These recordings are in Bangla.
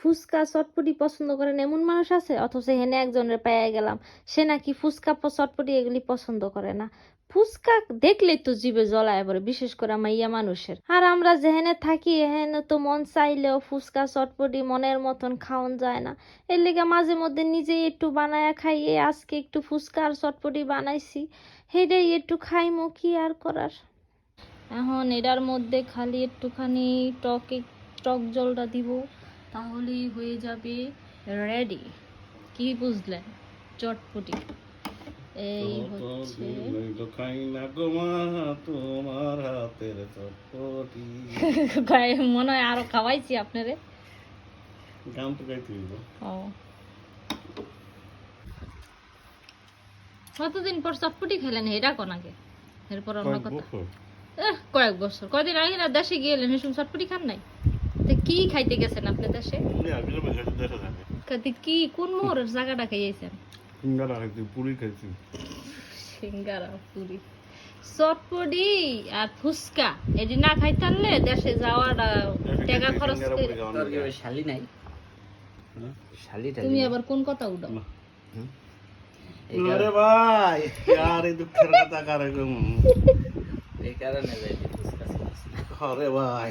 ফুচকা চটপটি পছন্দ করেন এমন মানুষ আছে? অথচ হেনে একজনের পেয়ে গেলাম। সে নাকি ফুচকা চটপটি এগুলি পছন্দ করে না। ফুচকা দেখলে তো জিভে জ্বলায় পড়ে, বিশেষ করে মাইয়া মানুষের। আর আমরা যেহেনে থাকি এহেনে তো মন চাইলেও ফুচকা, চটপটি মনের মতন খাওয়ান যায় না। এর লেগে মাঝে মধ্যে নিজেই একটু বানায়া খাইয়ে আজকে একটু ফুচকা আর চটপটি বানাইছি। সেটাই একটু খাইমো, কি আর করার? এখন এটার মধ্যে খালি একটুখানি টকে, টক জলটা দিব। তাহলেই হয়ে যাবে। রেডি কি বুঝলেন চটপটি। এই হচ্ছে তোমার হাতের চটপটি। মনে হয় আরও খাওয়াইছি আপনারে। গান তো গাইতে ও। কতদিন পর চটপটি খেলেন? এটা কোন আগে? এরপর অন্য কথা। কয়েক বছর। কয়দিন আগে না দেশে গিয়েলেন এসব চটপটি খান নাই? কি খাইতে গেছেন আপনি দেশে? কি কোন মোড়ের জায়গাটা খাইয়েছেন? সিঙ্গারা খাইছি পুরি খাইছি। সিঙ্গারা পুরি। চটপটি আর ফুচকা এটি না খাইতে পারলে দেশে যাওয়াটা টাকা খরচ করে শালি নাই? হ্যাঁ? শালি তুমি আবার কোন কথা উঠাও? আরে ভাই यार এই দুঃখের কথা কারে কম এই কারণে যাইতে ফুসকা ছিলাস না। আরে ভাই।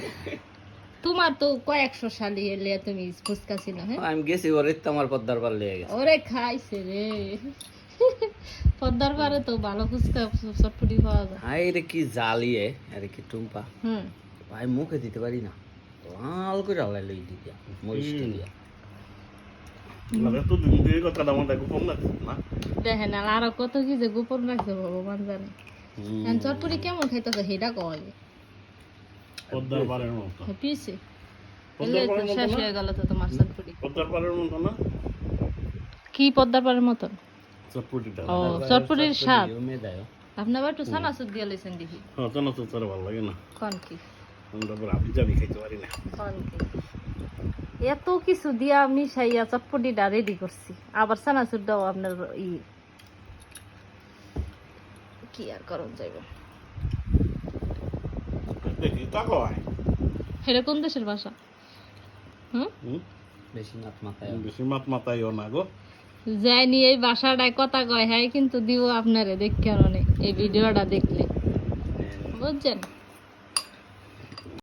তোমার তো কয়েকশো সালি এলে তুমি ফুচকা ছিল হ্যাঁ? আমি গেছি ওরে তো আমার পদ্মার পার লেগে গেছে। ওরে খাইছে রে। পদ্মার পারে তো ভালো ফুচকা চটপটি পাওয়া যায়। হাই রে কি জ্বালিয়ে আরে কি টুম্পা। হুম। ভাই মুখে দিতে পারি না। লাল করে আলাই লই দিয়া মরিচ দিয়া। লাগে তো দিন দিয়ে কথা দাম দেখো কম না না? দেখেন আর কত কি যে গোপন রাখছে ভগবান জানে। এখন চটপটি কেমন খাইতেছে সেটা কয়। পদ্মার পাড়ের মতো। পিছে মতো শেষ হয়ে গেল তো তোমার চটপটি। পদ্মার পাড়ের মতো না? কি পদ্মার পাড়ের মতন চটপটিটা। ও চটপটির স্বাদ। আপনি আবার একটু সানাসুর দিয়ে লইছেন দেখি। হ্যাঁ তো না তো তোর ভালো লাগে না। কন কি? আমরা আবার যাবি খাইতে পারি না। কন কি? এত কিছু দিয়া মিশাইয়া চটপটিটা রেডি করছি। আবার সানাসুর দাও আপনার ই কি আর করন যাইব? দেখি তা কয়? এটা কোন দেশের ভাষা? হুম? বেশি মাত মাতায় বেশি মাত মাতাইও না গো। যাইনি এই বাসাটায় কথা কয় হ্যাঁ কিন্তু দিব আপনারে দেখ অনেক এই ভিডিওটা দেখলে। বুঝছেন?